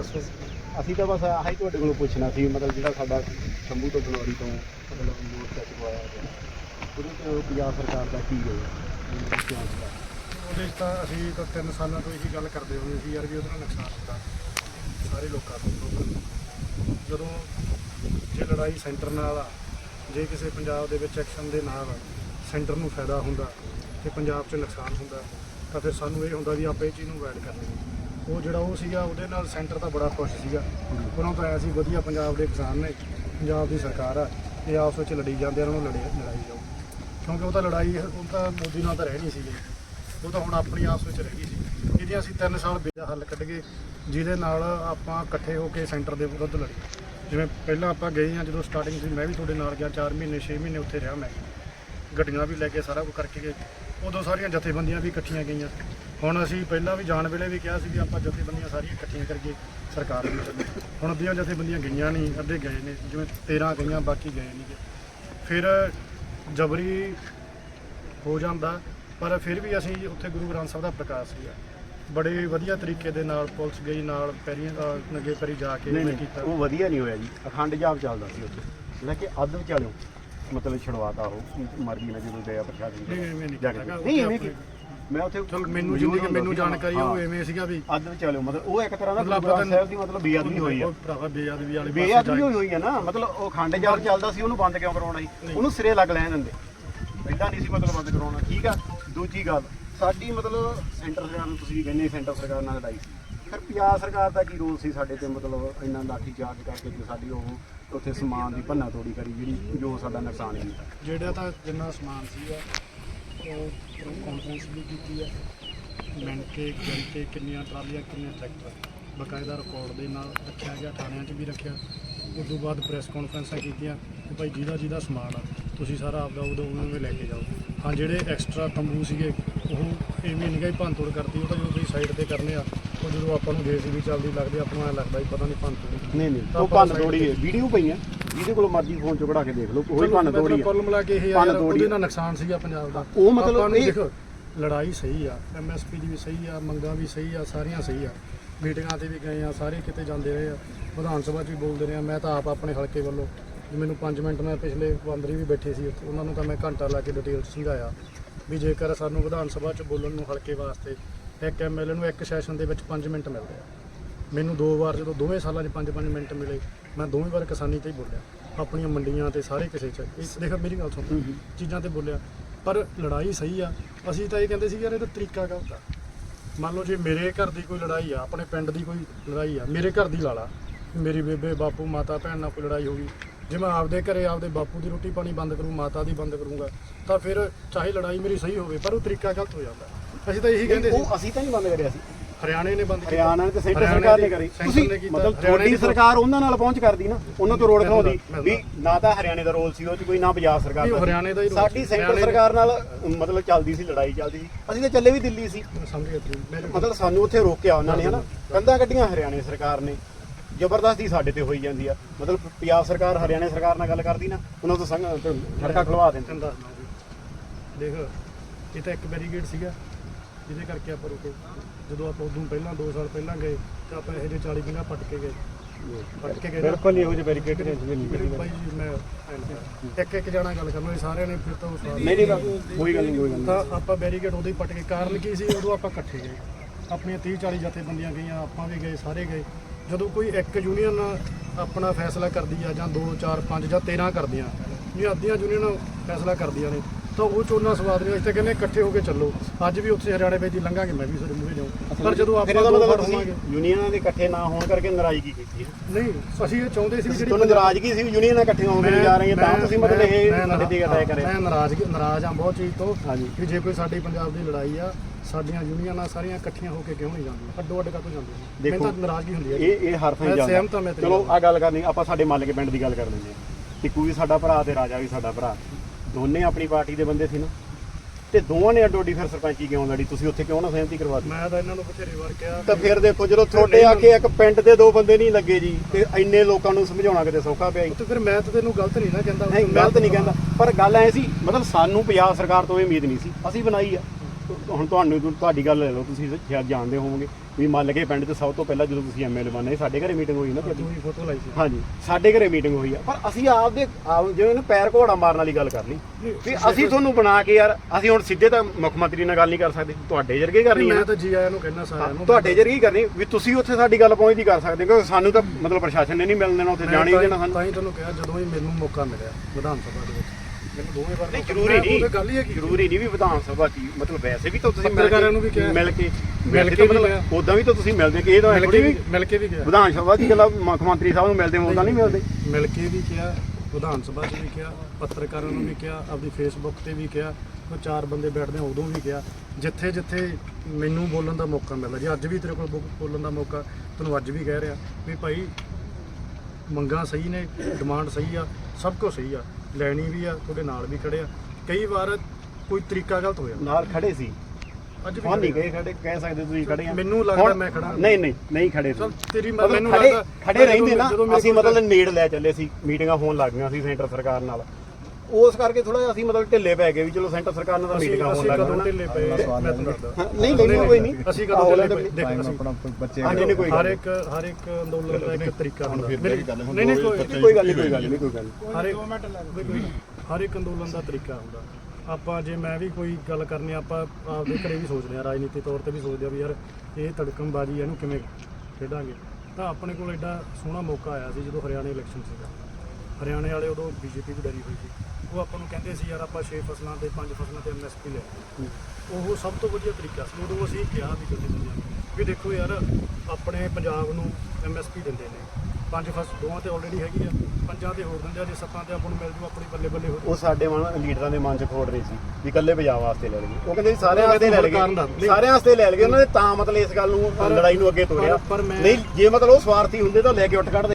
ਦੱਸੋ ਅਸੀਂ ਤਾਂ ਬਸ ਆਹੀ ਤੁਹਾਡੇ ਕੋਲੋਂ ਪੁੱਛਣਾ ਸੀ, ਮਤਲਬ ਜਿਹੜਾ ਸਾਡਾ ਸ਼ੰਭੂ ਤੋਂ ਬਨੌਰੀ ਤੋਂ ਮਤਲਬ ਮੋਰਚਾ ਚੁਕਵਾਇਆ ਗਿਆ। ਉਹਦੇ ਤੇ ਪੰਜਾਬ ਸਰਕਾਰ ਦਾ ਕੀ ਹੈ? ਉਹਦੇ 'ਚ ਤਾਂ ਅਸੀਂ ਤਾਂ 3 ਸਾਲਾਂ ਤੋਂ ਇਹੀ ਗੱਲ ਕਰਦੇ ਹੋਏ ਸੀ ਯਾਰ ਵੀ ਉਹਦਾ ਨੁਕਸਾਨ ਹੁੰਦਾ। ਸਾਰੇ ਲੋਕਾਂ ਨੂੰ ਲੋਕਾਂ ਨੂੰ। ਜਦੋਂ ਜੇ ਲੜਾਈ ਸੈਂਟਰ ਨਾਲ ਆ, ਜੇ ਕਿਸੇ ਪੰਜਾਬ ਦੇ ਵਿੱਚ ਐਕਸ਼ਨ ਦੇ ਨਾਲ ਸੈਂਟਰ ਨੂੰ ਫਾਇਦਾ ਹੁੰਦਾ ਤੇ ਪੰਜਾਬ 'ਚ ਨੁਕਸਾਨ ਹੁੰਦਾ, ਤਾਂ ਫਿਰ ਸਾਨੂੰ ਇਹ ਹੁੰਦਾ ਵੀ ਆਪਾਂ ਇਹ ਚੀਜ਼ ਨੂੰ ਅਵਾਇਡ ਕਰਨੀ। ਉਹ ਜਿਹੜਾ ਉਹ ਸੀਗਾ, ਉਹਦੇ ਨਾਲ ਸੈਂਟਰ ਤਾਂ ਬੜਾ ਖੁਸ਼ ਸੀਗਾ। ਉਹਨਾਂ ਤੋਂ ਆਇਆ ਸੀ, ਵਧੀਆ ਪੰਜਾਬ ਦੇ ਕਿਸਾਨ ਨੇ, ਪੰਜਾਬ ਦੀ ਸਰਕਾਰ ਆ, ਇਹ ਆਪਸ ਵਿੱਚ ਲੜੀ ਜਾਂਦੇ ਆ, ਉਹਨਾਂ ਨੂੰ ਲੜੀ ਲੜਾਈ ਜਾਓ ਕਿਉਂਕਿ ਉਹ ਤਾਂ ਲੜਾਈ, ਉਹ ਤਾਂ ਮੋਦੀ ਨਾਲ ਤਾਂ ਰਹਿ ਨਹੀਂ ਸੀਗੀ। ਉਹ ਤਾਂ ਹੁਣ ਆਪਣੀ ਆਪਸ ਵਿੱਚ ਰਹਿ ਗਈ ਸੀ। ਇਹਦੀਆਂ ਅਸੀਂ 3 ਸਾਲ ਬੇਦਾ ਹੱਲ ਕੱਢ ਗਏ, ਜਿਹਦੇ ਨਾਲ ਆਪਾਂ ਇਕੱਠੇ ਹੋ ਕੇ ਸੈਂਟਰ ਦੇ ਵਿਰੁੱਧ ਲੜੀ। ਜਿਵੇਂ ਪਹਿਲਾਂ ਆਪਾਂ ਗਏ ਆ ਜਦੋਂ ਸਟਾਰਟਿੰਗ ਸੀ, ਮੈਂ ਵੀ ਤੁਹਾਡੇ ਨਾਲ ਗਿਆ 4 ਮਹੀਨੇ 6 ਮਹੀਨੇ ਉੱਥੇ ਰਿਹਾ ਮੈਂ। ਗੱਡੀਆਂ ਵੀ ਲੈ ਕੇ ਸਾਰਾ ਕੁਝ ਕਰਕੇ ਗਏ। ਉਦੋਂ ਸਾਰੀਆਂ ਜਥੇਬੰਦੀਆਂ ਵੀ ਇਕੱਠੀਆਂ ਗਈਆਂ। ਹੁਣ ਅਸੀਂ ਪਹਿਲਾਂ ਵੀ ਜਾਣ ਵੇਲੇ ਵੀ ਕਿਹਾ ਸੀ ਵੀ ਆਪਾਂ ਜਥੇਬੰਦੀਆਂ ਸਾਰੀਆਂ ਇਕੱਠੀਆਂ ਕਰਕੇ ਸਰਕਾਰ ਨੂੰ ਚੱਲੀ। ਹੁਣ ਅੱਧੀਆਂ ਜਥੇਬੰਦੀਆਂ ਗਈਆਂ ਨਹੀਂ ਅੱਧੇ ਗਏ ਨੇ ਜਿਵੇਂ 13 ਗਈਆਂ ਬਾਕੀ ਗਏ ਨਹੀਂ। ਫਿਰ ਜਬਰੀ ਹੋ ਜਾਂਦਾ ਪਰ ਫਿਰ ਵੀ ਅਸੀਂ ਉੱਥੇ ਗੁਰੂ ਗ੍ਰੰਥ ਸਾਹਿਬ ਦਾ ਪ੍ਰਕਾਸ਼ ਸੀਗਾ। ਬੜੇ ਵਧੀਆ ਤਰੀਕੇ ਦੇ ਨਾਲ ਪੁਲਿਸ ਗਈ ਨਾਲ ਪੈਰੀਆਂ ਅਹ, ਨੰਗੇ ਪੈਰੀ ਜਾ ਕੇ ਨਹੀਂ ਨਹੀਂ ਕੀਤਾ। ਉਹ ਵਧੀਆ ਨਹੀਂ ਹੋਇਆ ਜੀ। ਅਖੰਡ ਜਾਪ ਚੱਲਦਾ ਸੀ ਉੱਥੇ। ਲੈ ਕੇ ਅੱਧ ਵਿਚਾਲਿਓ ਮਤਲਬ ਛੁਡਵਾਤਾ ਉਹ ਮਰਜ਼ੀ ਨਾਲ ਜਦੋਂ ਗਿਆ ਪ੍ਰਸ਼ਾਸਨ ਨਹੀਂ ਨਹੀਂ ਨਹੀਂ ਕਿ ਮੈਂ ਉੱਥੇ ਚਲ ਮੈਨੂੰ ਜਿੰਨੀ ਕੁ ਮੈਨੂੰ ਜਾਣਕਾਰੀ ਆ, ਉਹ। ਐਵੇਂ ਸੀਗਾ ਵੀ ਅੱਧ ਵਿਚਾਲਿਓ ਮਤਲਬ ਉਹ ਇੱਕ ਤਰ੍ਹਾਂ ਦਾ ਗੁਰੂ ਗ੍ਰੰਥ ਸਾਹਿਬ ਦੀ ਮਤਲਬ ਬੇਅਦਬੀ ਹੋਈ ਆ। ਉਹ ਭਰਾਵਾ ਬੇਅਦਬੀ ਵਾਲੇ ਬੇਅਦਬੀ ਜਾ- ਹੋਈ ਹੋਈ ਹੈ ਨਾ ਮਤਲਬ ਉਹ ਖੰਡ ਜਾਪ ਚੱਲਦਾ ਸੀ ਉਹਨੂੰ ਬੰਦ ਕਿਉਂ ਕਰਾਉਣਾ ਸੀ? ਉਹਨੂੰ ਸਿਰੇ ਲੱਗ ਲੈਣ ਦਿੰਦੇ। ਇਦਾਂ ਨਹੀਂ ਸੀ ਮਤਲਬ ਬੰਦ ਕਰਾਉਣਾ ਠੀਕ ਆ? ਦੂਜੀ ਗੱਲ ਸਾਡੀ ਮਤਲਬ ਸੈਂਟਰ ਸਰਕਾਰ ਨੂੰ ਤੁਸੀਂ ਕਹਿੰਦੇ ਸੈਂਟਰ ਸਰਕਾਰ ਨਾਲ ਲੜਾਈ। ਸੀ ਫਿਰ ਪੰਜਾਬ ਸਰਕਾਰ ਦਾ ਕੀ ਰੋਲ ਸੀ ਸਾਡੇ ਤੇ? ਮਤਲਬ ਇੰਨਾ ਲਾਠੀ ਚਾਰਜ ਕਰਕੇ ਤੇ ਸਾਡੀ ਉਹ ਉੱਥੇ ਸਮਾਨ ਦੀ ਭੰਨਾ ਤੋੜੀ ਕਰੀ ਜਿਹੜੀ ਜੋ ਸਾਡਾ ਨੁਕਸਾਨ ਕੀਤਾ ਜਿਹੜਾ ਤਾਂ ਜਿੰਨਾ ਸਮਾਨ ਸੀਗਾ ਉਹ ਕਾਨਫਰੰਸ ਵੀ ਕੀਤੀ ਹੈ ਮਿੰਟੇ ਘੰਟੇ ਕਿੰਨੀਆਂ ਟਰਾਲੀਆਂ ਕਿੰਨੀਆਂ ਟਰੈਕਟਰ ਬਕਾਇਦਾ ਰਿਕਾਰਡ ਦੇ ਨਾਲ ਰੱਖਿਆ ਗਿਆ ਥਾਣਿਆਂ 'ਚ ਵੀ ਰੱਖਿਆ। ਉਸ ਤੋਂ ਬਾਅਦ ਪ੍ਰੈਸ ਕਾਨਫਰੰਸਾਂ ਕੀਤੀਆਂ ਕਿ ਭਾਈ ਜਿਹਦਾ ਜਿਹਦਾ ਸਮਾਨ ਆ ਤੁਸੀਂ ਸਾਰਾ ਆਪਦਾ ਉਦੋਂ ਉਵੇਂ ਲੈ ਕੇ ਜਾਓ। ਹਾਂ ਜਿਹੜੇ ਐਕਸਟਰਾ ਤੰਬੂ ਸੀਗੇ ਉਹ ਐਵੇਂ ਨਿਗਾਹ ਹੀ ਭੰਨਤੋੜ ਕਰਤੀ ਉਹ ਤਾਂ ਜਦੋਂ ਤੁਸੀਂ ਸਾਈਡ ਤੇ ਕਰਨੇ ਆ ਉਹ ਜਦੋਂ ਆਪਾਂ ਨੂੰ ਜੇਸੀਬੀ ਚੱਲਦੀ ਲੱਗਦੀ ਆਪਾਂ ਨੂੰ ਐਂ ਲੱਗਦਾ ਵੀ ਪਤਾ ਨਹੀਂ ਭੰਨਤੋੜ। ਨਹੀਂ ਨਹੀਂ ਉਹ ਆਪਾਂ ਭੰਨ side ਤੋੜੀ ਹੈ ਵੀਡੀਓ ਪਈਆਂ। ਜਿਹਦੇ ਕੋਲ ਮਰਜ਼ੀ ਫੋਨ ਚੋਂ ਕਢਾ ਕੇ ਦੇਖ ਲਓ ਉਹੀ ਭੰਨ ਤੋੜੀ ਹੈ ਕੁੱਲ ਮਿਲਾ ਕੇ ਇਹ ਭੰਨ ਯਾਰ ਤੋੜੀ ਉਹਦੇ ਆ। ਨਾਲ ਨੁਕਸਾਨ ਸੀਗਾ ਪੰਜਾਬ ਦਾ। ਉਹ ਮਤਲਬ ਆਪਾਂ ਨੂੰ ਇਹ- ਦੇਖੋ ਲੜਾਈ ਸਹੀ ਆ ਐਮਐਸਪੀ ਦੀ ਵੀ ਸਹੀ ਆ ਮੰਗਾਂ ਵੀ ਸਹੀ ਆ ਸਾਰੀਆਂ ਸਹੀ ਆ। ਮੀਟਿੰਗਾਂ ਤੇ ਵੀ ਗਏ ਆ ਸਾਰੇ ਕਿਤੇ ਜਾਂਦੇ ਰਹੇ ਆ। ਵਿਧਾਨ ਸਭਾ 'ਚ ਵੀ ਬੋਲਦੇ ਰਹੇ ਆ ਮੈਂ ਤਾਂ ਆਪ ਆਪਣੇ ਹਲਕੇ ਵੱਲੋਂ ਵੀ ਮੈਨੂੰ 5 ਮਿੰਟ ਮੈਂ ਪਿਛਲੇ ਬੰਦਰੀ ਵੀ ਬੈਠੇ ਸੀ ਉੱਥੇ ਉਹਨਾਂ ਨੂੰ ਤਾਂ ਮੈਂ ਘੰਟਾ ਲਾ ਕੇ ਡਿਟੇਲ 'ਚ ਸਮਝਾਇਆ ਵੀ ਜੇਕਰ ਸਾਨੂੰ ਵਿਧਾਨ ਸਭਾ 'ਚ ਬੋਲਣ ਨੂੰ ਹਲਕੇ ਵਾਸਤੇ ਇੱਕ ਐਮਐਲਏ ਨੂੰ ਇੱਕ ਸੈਸ਼ਨ ਦੇ ਵਿੱਚ 5 ਮਿੰਟ ਮਿਲਦੇ ਆ। ਮੈਨੂੰ ਦੋ ਵਾਰ ਜਦੋਂ ਦੋਵੇਂ ਸਾਲਾਂ 'ਚ 5-5 ਮਿੰਟ ਮਿਲੇ ਮੈਂ ਦੋਵੇਂ ਵਾਰ ਕਿਸਾਨੀ ਤੇ ਹੀ ਬੋਲਿਆ। ਆਪਣੀਆਂ ਮੰਡੀਆਂ ਤੇ ਸਾਰੇ ਕਿਸੇ 'ਚ। ਇਸ ਦੇਖ ਮੇਰੀ ਗੱਲ ਸੁਣ। ਚੀਜ਼ਾਂ ਤੇ ਬੋਲਿਆ। ਪਰ ਲੜਾਈ ਸਹੀ ਆ। ਅਸੀਂ ਤਾਂ ਇਹ ਕਹਿੰਦੇ ਸੀ ਯਾਰ ਇਹ ਤਾਂ ਤਰੀਕਾ ਗਲਤ ਆ ਮੰਨ ਲਓ ਜੇ ਮੇਰੇ ਘਰ ਦੀ ਕੋਈ ਲੜਾਈ ਆ ਆਪਣੇ ਪਿੰਡ ਦੀ ਕੋਈ ਲੜਾਈ ਆ ਮੇਰੇ ਘਰ ਦੀ ਲਾਲਾ ਮੇਰੀ ਬੇਬੇ ਬਾਪੂ ਮਾਤਾ ਭੈਣ ਨਾਲ ਕੋਈ ਲੜਾਈ ਹੋ ਗਈ। ਜੇ ਮੈਂ ਆਪਦੇ ਘਰੇ ਆਪਦੇ ਬਾਪੂ ਦੀ ਰੋਟੀ ਪਾਣੀ ਬੰਦ ਕਰੂੰ ਮਾਤਾ ਦੀ ਬੰਦ ਕਰੂੰਗਾ ਤਾਂ ਫਿਰ ਚਾਹੇ ਲੜਾਈ ਮੇਰੀ ਸਹੀ ਹੋਵੇ ਪਰ ਉਹ ਤਰੀਕਾ ਗਲਤ ਹੋ ਜਾਂਦਾ। ਅਸੀਂ ਤਾਂ ਇਹੀ ਕਹਿੰਦੇ ਸੀ। ਉਹ ਅਸੀਂ ਤਾਂ ਨਹੀਂ ਬੰਦ ਕਰਿਆ ਸੀ। ਹਰਿਆਣੇ ਨੇ ਬੰਦ ਕੀਤਾ। ਹਰਿਆਣਾ ਨੇ ਤੇ ਸੈਂਟਰ ਸਰਕਾਰ ਨੇ ਕਰੀ। ਤੁਸੀਂ ਮਤਲਬ ਤੁਹਾਡੀ ਸਰਕਾਰ ਉਹਨਾਂ ਨਾਲ ਪਹੁੰਚ ਕਰਦੀ ਨਾ ਉਹਨਾਂ ਤੋਂ ਖਾਉਂਦੀ ਮੈਂ ਵੀ ਨਾ ਤਾਂ ਹਰਿਆਣੇ ਦਾ ਰੋਲ ਸੀ ਉਹ ਚ ਕੋਈ ਨਾ ਪੰਜਾਬ ਸਰਕਾਰ ਦਾ। ਹਰਿਆਣੇ ਦਾ ਹੀ ਰੋਲ ਸਾਡੀ। ਸੈਂਟਰ ਸਰਕਾਰ ਨਾਲ ਮਤਲਬ ਚੱਲਦੀ ਸੀ ਲੜਾਈ ਚੱਲਦੀ ਸੀ। ਅਸੀਂ ਤਾਂ ਚੱਲੇ ਵੀ ਦਿੱਲੀ ਸੀ। ਮਤਲਬ ਸਾਨੂੰ ਉੱਥੇ ਰੋਕਿਆ ਉਹਨਾਂ ਨੇ ਹਨਾ? ਕੰਧਾਂ ਕੱਢੀਆਂ ਹਰਿਆਣੇ ਸਰਕਾਰ ਨੇ। ਜ਼ਬਰਦਸਤੀ ਸਾਡੇ ਤੇ ਹੋਈ ਜਾਂਦੀ ਆ। ਮਤਲਬ ਪੰਜਾਬ ਸਰਕਾਰ ਹਰਿਆਣੇ ਸਰਕਾਰ ਨਾਲ ਗੱਲ ਕਰਦੀ ਨਾ ਉਹਨਾਂ ਤੋਂ ਸੰਗ ਸੜਕਾਂ ਖਲਵਾ ਦਿੰਦੇ। ਦੇਖ ਇਹ ਤਾਂ ਇੱਕ ਬੈਰੀਗੇਡ ਸੀਗਾ। ਜਿਹਦੇ ਕਰਕੇ ਆਪਾਂ ਰੁਕੇ। ਜਦੋਂ ਆਪਾਂ ਉਦੋਂ ਪਹਿਲਾਂ 2 ਸਾਲ ਪਹਿਲਾਂ ਗਏ ਤਾਂ ਆਪਾਂ ਇਹੋ ਜਿਹੇ 40 ਪੰਜਾਹ ਪੱਟ ਕੇ ਗਏ। ਪੱਟ ਕੇ ਗਏ ਨਾ। ਬਿਲਕੁਲ ਨਹੀਂ ਇਹੋ ਜਿਹੇ ਬੈਰੀਕੇਡ ਮੇਰੇ ਭਾਈ ਜੀ ਮੈਂ ਇੱਕ ਇੱਕ ਜਾਣਾ ਗੱਲ ਕਰਨਾ ਸਾਰਿਆਂ ਨੇ ਫਿਰ ਤਾਂ ਨਹੀਂ ਨਹੀਂ ਕੋਈ ਗੱਲ ਨਹੀਂ ਕੋਈ ਗੱਲ ਨਹੀਂ। ਤਾਂ ਆਪਾਂ ਬੈਰੀਕੇਡ ਉਦੋਂ ਹੀ ਪੱਟ ਕੇ ਕਾਰਨ ਕੀ ਸੀ? ਉਦੋਂ ਆਪਾਂ ਇਕੱਠੇ ਗਏ। ਆਪਣੀਆਂ 30 40 ਜਥੇਬੰਦੀਆਂ ਗਈਆਂ ਆਪਾਂ ਵੀ ਗਏ ਸਾਰੇ ਗਏ। ਜਦੋਂ ਕੋਈ ਇੱਕ ਯੂਨੀਅਨ ਆਪਣਾ ਫੈਸਲਾ ਕਰਦੀ ਆ ਜਾਂ 2 4 5 ਜਾਂ 13 ਕਰਦੀਆਂ ਜੇ ਅੱਧੀਆਂ ਯੂਨੀਅਨ ਫੈਸਲਾ ਕਰਦੀਆਂ ਨੇ ਤਾਂ ਉਹ ਚੋਣਾ ਸਵਾਦ ਨਹੀਂ ਅਸੀਂ ਤਾਂ ਕਹਿੰਦੇ ਇਕੱਠੇ ਹੋ ਕੇ ਚੱਲੋ। ਅੱਜ ਵੀ ਉੱਥੇ ਹਰਿਆਣੇ ਵਿੱਚ ਦੀ ਲੰਘਾਂਗੇ ਮੈਂ ਵੀ ਤੁਹਾਡੇ ਮੂਹਰੇ ਜਾਊਂ ਪਰ ਜਦੋਂ ਆਪਾਂ ਦੋ ਮਤਲਬ ਹੋਵਾਂਗੇ ਯੂਨੀਅਨਾਂ ਦੇ ਇਕੱਠੇ ਨਾ ਹੋਣ ਕਰਕੇ ਨਾਰਾਜ਼ਗੀ ਕੀਤੀ ਹੈ। ਨਹੀਂ ਅਸੀਂ ਇਹ ਚਾਹੁੰਦੇ ਸੀ ਵੀ ਤੁਹਾਨੂੰ ਨਾਰਾਜ਼ਗੀ ਸੀ ਯੂਨੀਅਨਾਂ ਇਕੱਠੇ ਹੋਣ ਕੇ ਜਾ ਰਹੀਆਂ ਤਾਂ ਤੁਸੀਂ ਮਤਲਬ ਇਹ ਸਾਡੇ ਤੇ ਅਟੈਕ ਕਰਿਆ। ਮੈਂ ਨਾਰਾਜ਼ ਨਾਰਾਜ਼ ਆ ਬਹੁਤ ਚੀਜ਼ ਤੋਂ ਹਾਂਜੀ। ਵੀ ਜੇ ਕੋਈ ਸਾਡੀ ਪੰਜਾਬ ਦੀ ਲੜਾਈ ਆ ਸਾਡੀਆਂ ਯੂਨੀਅਨਾਂ ਸਾਰੀਆਂ ਇਕੱਠੀਆਂ ਹੋ ਕੇ ਕਿਉਂ ਨਹੀਂ ਜਾਂਦੀਆਂ? ਅੱਡੋ ਅੱਡ ਕਾਹਤੋਂ ਜਾਂਦੀਆਂ? ਮੈਨੂੰ ਤਾਂ ਨਾਰਾਜ਼ਗੀ ਹੁੰਦੀ ਹੈ ਇਹ ਇਹ ਹਰ ਥਾਂ ਜਾਂਦਾ। ਚਲੋ ਆ ਗੱਲ ਕਰਨੀ ਆਪਾਂ ਸਾਡੇ ਮਾਲਕੇ ਪਿੰਡ ਦੀ ਗੱਲ ਕਰ ਲੈਂਦੇ ਹਾਂ। ਟਿੱਕੂ ਵੀ ਸਾਡਾ ਭਰਾ ਤੇ ਰਾਜਾ ਵੀ ਸਾਡਾ ਭਰਾ। ਦੋਨੇ ਆਪਣੀ ਪਾਰਟੀ ਦੇ ਬੰਦੇ ਸੀ ਨਾ। ਤੇ ਦੋਵਾਂ ਨੇ ਅੱਡੋ ਅੱਡੀ ਫਿਰ ਸਰਪੰਚੀ ਕਿਉਂ ਲੜੀ? ਤੁਸੀਂ ਉੱਥੇ ਕਿਉਂ ਨਾ ਸਹਿਮਤੀ ਕਰਵਾ ਦਿੱਤੀ? ਮੈਂ ਤਾਂ ਇਹਨਾਂ ਨੂੰ ਬਥੇਰੇ ਵਾਰ ਕਿਹਾ ਤਾਂ ਫਿਰ ਦੇਖੋ ਜਦੋਂ ਤੁਹਾਡੇ ਆ ਕੇ ਇੱਕ ਪਿੰਡ ਦੇ ਦੋ ਬੰਦੇ ਨਹੀਂ ਲੱਗੇ ਜੀ ਤੇ ਇੰਨੇ ਲੋਕਾਂ ਨੂੰ ਸਮਝਾਉਣਾ ਕਿਤੇ ਸੌਖਾ ਪਿਆ ਜੀ। ਤੇ ਫਿਰ ਮੈਂ ਤਾਂ ਤੈਨੂੰ ਗਲਤ ਨਹੀਂ ਨਾ ਕਹਿੰਦਾ। ਨਹੀਂ ਗਲਤ ਨਹੀਂ ਕਹਿੰਦਾ। ਪਰ ਗੱਲ ਐ ਸੀ ਮਤਲਬ ਸਾਨੂੰ ਪੰਜਾਬ ਸਰਕਾਰ ਤੋਂ ਇਹ ਉਮੀਦ ਨਹੀਂ ਸੀ। ਅਸੀਂ ਬਣਾਈ ਆ। ਹੁਣ ਤੁਹਾਨੂੰ ਤੁਹਾਡੀ ਗੱਲ ਲੈ ਲਓ ਤੁਸੀਂ ਸ਼ਾਇਦ ਜਾਣਦੇ ਹੋਵੋਗੇ ਵੀ ਮੰਨ ਕੇ ਪਿੰਡ 'ਚ ਸਭ ਤੋਂ ਪਹਿਲਾਂ ਜਦੋਂ ਤੁਸੀਂ ਐਮਐਲਏ ਬਣੇ ਸਾਡੇ ਘਰੇ ਮੀਟਿੰਗ ਹੋਈ ਨਾ ਤੁਹਾਡੀ। ਤੁਸੀਂ ਫੋਟੋ ਲਾਈ ਸੀ। ਹਾਂਜੀ ਸਾਡੇ ਘਰੇ ਮੀਟਿੰਗ ਹੋਈ ਆ। ਪਰ ਅਸੀਂ ਆਪਦੇ ਆਪ ਜਿਵੇਂ ਨਾ ਪੈਰ ਘੋੜਾ ਮਾਰਨ ਵਾਲੀ ਗੱਲ ਕਰ ਲਈ ਵੀ ਅਸੀਂ ਤੁਹਾਨੂੰ ਬਣਾ ਕੇ ਯਾਰ ਅਸੀਂ ਹੁਣ ਸਿੱਧੇ ਤਾਂ ਮੁੱਖ ਮੰਤਰੀ ਨਾਲ ਗੱਲ ਨਹੀਂ ਕਰ ਸਕਦੇ ਤੁਹਾਡੇ ਜਰਗੇ ਕਰਨੀ ਮੈਂ ਹੈ ਤਾਂ ਜੀ ਆਇਆਂ ਨੂੰ ਕਹਿਣਾ ਸਾਰਿਆਂ ਨੂੰ ਤੁਹਾਡੇ ਜਰਗੇ ਹੀ ਕਰਨੀ ਵੀ ਤੁਸੀਂ ਉੱਥੇ ਸਾਡੀ ਗੱਲ ਪਹੁੰਚਦੀ ਕਰ ਸਕਦੇ ਕਿਉਂਕਿ ਸਾਨੂੰ ਤਾਂ ਮਤਲਬ ਪ੍ਰਸ਼ਾਸਨ ਨੇ ਨਹੀਂ ਮਿਲਣ ਦੇਣਾ ਉੱਥੇ ਮੈਂ ਜਾਣ ਦੇਣਾ ਸਾਨੂੰ। ਤਾਂ ਹੀ ਤੁਹਾਨੂੰ ਕਿਹਾ ਜਦੋਂ ਹੀ ਮੈਨੂੰ ਮੌਕਾ ਮਿਲਿਆ ਵਿਧਾਨ ਸਭਾ ਦੇ ਵਿੱਚ। ਮੈਨੂੰ ਦੋਵੇਂ ਵਾਰ ਨਹੀਂ ਮੌਕਾ ਜ਼ਰੂਰੀ ਮਿਲਿਆ, ਨਹੀਂ। ਉਹ ਤਾਂ ਗੱਲ ਹੀ ਹੈ ਕਿ ਜ਼ਰੂਰੀ ਨਹੀਂ ਵੀ ਵਿਧਾਨ ਸਭਾ ਚ ਹੀ, ਮਤਲਬ ਵੈਸੇ ਵੀ ਤਾਂ ਤੁਸੀਂ ਮਿਲ ਪੱਤਰਕਾਰਾਂ ਨੂੰ ਵੀ ਕੇ ਕਿਹਾ। ਮਿਲ ਕੇ ਮਿਲ ਵੈਸੇ ਕੇ ਤਾਂ ਵੀ ਮਤਲਬ ਉਦਾਂ ਵੀ ਤਾਂ ਤੁਸੀਂ ਮਿਲਦੇ ਕਿ ਇਹ ਤਾਂ ਮਿਲ ਥੋੜੀ ਕੇ ਵੀ ਵੀ ਮਿਲ ਕੇ ਵੀ ਗਿਆ ਵਿਧਾਨ ਸਭਾ ਦੀ ਗੱਲ ਮੁੱਖ ਮੰਤਰੀ ਸਾਹਿਬ ਨੂੰ ਮਿਲਦੇ ਉਦਾਂ ਨਹੀਂ ਮਿਲਦੇ। ਮਿਲ ਕੇ ਵੀ ਕਿਹਾ ਵਿਧਾਨ ਸਭਾ 'ਚ ਵੀ ਕਿਹਾ ਪੱਤਰਕਾਰਾਂ ਨੂੰ ਵੀ ਕਿਹਾ ਆਪਦੀ ਫੇਸਬੁੱਕ ਤੇ ਵੀ ਕਿਹਾ ਉਹ ਚਾਰ ਬੰਦੇ ਬੈਠਦੇ ਉਦੋਂ ਵੀ ਕਿਹਾ। ਜਿੱਥੇ ਜਿੱਥੇ ਮੈਨੂੰ ਬੋਲਣ ਦਾ ਮੌਕਾ ਮਿਲਦਾ ਜੀ ਅੱਜ ਵੀ ਤੇਰੇ ਕੋਲ ਬੋਲਣ ਦਾ ਮੌਕਾ ਤੈਨੂੰ ਅੱਜ ਵੀ ਕਹਿ ਰਿਹਾ ਵੀ ਭਾਈ ਮੰਗਾਂ ਸਹੀ ਨੇ ਡਿਮਾਂਡ ਸਹੀ ਆ ਸਭ ਕੁਝ ਸਹੀ ਆ। ਲੈਣੀ ਵੀ ਆ ਤੁਹਾਡੇ ਨਾਲ ਵੀ ਖੜੇ ਆ। ਕਈ ਵਾਰ ਕੋਈ ਤਰੀਕਾ ਗਲਤ ਹੋਇਆ ਨਾਲ ਖੜੇ ਸੀ। ਅੱਜ ਵੀ ਨਹੀਂ ਗਏ ਖੜੇ ਕਹਿ ਸਕਦੇ ਤੁਸੀਂ ਖੜੇ ਆ। ਮੈਨੂੰ ਲੱਗਦਾ ਮੈਂ ਖੜਾ। ਨਹੀਂ ਨਹੀਂ ਨਹੀਂ ਖੜੇ ਸੀ ਤੇਰੀ ਮਤਲਬ ਮੈਨੂੰ ਲੱਗਦਾ ਖੜੇ ਰਹਿੰਦੇ ਨਾ ਅਸੀਂ ਮਤਲਬ ਨੇੜ ਲੈ ਚੱਲੇ ਸੀ। ਮੀਟਿੰਗਾਂ ਹੋਣ ਲੱਗ ਗਈਆਂ ਸੀ ਸੈਂਟਰ ਸਰਕਾਰ ਨਾਲ। ਉਸ ਕਰਕੇ ਥੋੜਾ ਜਿਹਾ ਅਸੀਂ ਮਤਲਬ ਢਿੱਲੇ ਪੈ ਗਏ ਵੀ ਚਲੋ ਸੈਂਟਰ ਸਰਕਾਰ ਨਾਲ ਤਾਂ ਮੀਟਿੰਗਾਂ ਅਸੀਂ ਲੱਗ ਕਦੋਂ ਗਈਆਂ ਢਿੱਲੇ ਪਏ? ਮੈਂ ਤੁਹਾਨੂੰ ਦੱਸਦਾ। ਹਾਂ, ਨਹੀਂ ਨਹੀਂ ਕੋਈ ਨਹੀਂ ਅਸੀਂ ਆਹੋ, ਕਦੋਂ ਲੈ ਢਿੱਲੇ ਤਾਂ ਪਏ? ਦੇਖ ਅਸੀਂ ਆਪਣਾ ਬੱਚੇ ਹਾਂਜੀ ਨਹੀਂ ਕੋਈ ਹਰ ਇੱਕ ਹਰ ਇੱਕ ਅੰਦੋਲਨ ਦਾ ਇੱਕ ਤਰੀਕਾ ਹੁੰਦਾ। ਫਿਰ ਮੇਰੀ- ਮੇਰੀ ਗੱਲ ਹੁਣ ਨਹੀਂ ਨਹੀਂ ਦੋ ਕੋਈ ਬੱਚੇ- ਕੋਈ ਗੱਲ ਨਹੀਂ ਕੋਈ ਗੱਲ ਨਹੀਂ ਕੋਈ ਗੱਲ ਨਹੀਂ। ਹਰ ਇੱਕ ਹਰ ਇੱਕ ਅੰਦੋਲਨ ਦਾ ਤਰੀਕਾ ਹੁੰਦਾ। ਆਪਾਂ ਜੇ ਮੈਂ ਵੀ ਕੋਈ ਗੱਲ ਕਰਨੀ ਆਪਾਂ ਆਪਦੇ ਘਰੇ ਵੀ ਸੋਚਦੇ ਆ ਰਾਜਨੀਤੀ ਤੌਰ ਤੇ ਵੀ ਸੋਚਦੇ ਆ ਵੀ ਯਾਰ ਇਹ ਤੜਕਮਬਾਜ਼ੀ ਇਹਨੂੰ ਕਿਵੇਂ ਖੇਡਾਂਗੇ? ਤਾਂ ਆਪਣੇ ਕੋਲ ਐਡਾ ਸੋਹਣਾ ਮੌਕਾ ਆਇਆ ਸੀ ਜਦੋਂ ਹਰਿਆਣੇ ਇਲੈਕਸ਼ਨ ਸੀਗਾ। ਹਰਿਆਣੇ ਵਾਲੇ ਉਦੋਂ ਬੀਜੇਪੀ ਵੀ ਡਰੀ ਹੋਈ ਸੀ। ਉਹ ਆਪਾਂ ਨੂੰ ਕਹਿੰਦੇ ਸੀ ਯਾਰ ਆਪਾਂ 6 ਫਸਲਾਂ ਤੇ 5 ਫਸਲਾਂ ਤੇ ਐਮਐਸਪੀ ਲੈ। ਉਹ ਸਭ ਤੋਂ ਵਧੀਆ ਤਰੀਕਾ ਸੀ। ਉਦੋਂ ਅਸੀਂ ਕਿਹਾ ਵੀ ਬੰਦਿਆਂ ਨੂੰ ਵੀ ਦੇਖੋ ਯਾਰ ਆਪਣੇ ਪੰਜਾਬ ਨੂੰ ਐਮਐਸਪੀ ਦਿੰਦੇ ਨੇ। ਪੰਜ ਫਸ ਦੋਵਾਂ ਤੇ ਆਲਰੇਡੀ ਹੈਗੀ ਆ। ਪੰਜਾਂ ਤੇ ਹੋਰ ਦਿੰਦੇ ਆ ਜੇ ਸੱਤਾਂ ਤੇ ਆਪਾਂ ਨੂੰ ਮਿਲ ਜੂ ਆਪਣੀ ਬੱਲੇ ਬੱਲੇ ਹੋ ਉਹ ਸਾਡੇ ਮਨ ਲੀਡਰਾਂ ਦੇ ਮਨ ਚ ਖੋੜ ਰਹੀ ਸੀ ਵੀ ਇਕੱਲੇ ਪੰਜਾਬ ਵਾਸਤੇ ਲੈ ਲਈਏ। ਉਹ ਕਹਿੰਦੇ ਸੀ ਸਾਰਿਆਂ ਵਾਸਤੇ ਲੈ। ਲਈਏ। ਸਾਰਿਆਂ ਵਾਸਤੇ ਲੈ ਲਈਏ। ਉਹਨਾਂ ਨੇ ਤਾਂ ਮਤਲਬ ਇਸ ਗੱਲ ਨੂੰ ਲੜਾਈ ਨੂੰ ਅੱਗੇ ਤੋਰਿਆ। ਨਹੀਂ ਜੇ ਮਤਲਬ ਉਹ ਸਵਾਰਥੀ ਹੁੰਦੇ ਤਾਂ ਲੈ ਕੇ ਉੱਠ ਕੱਢਦੇ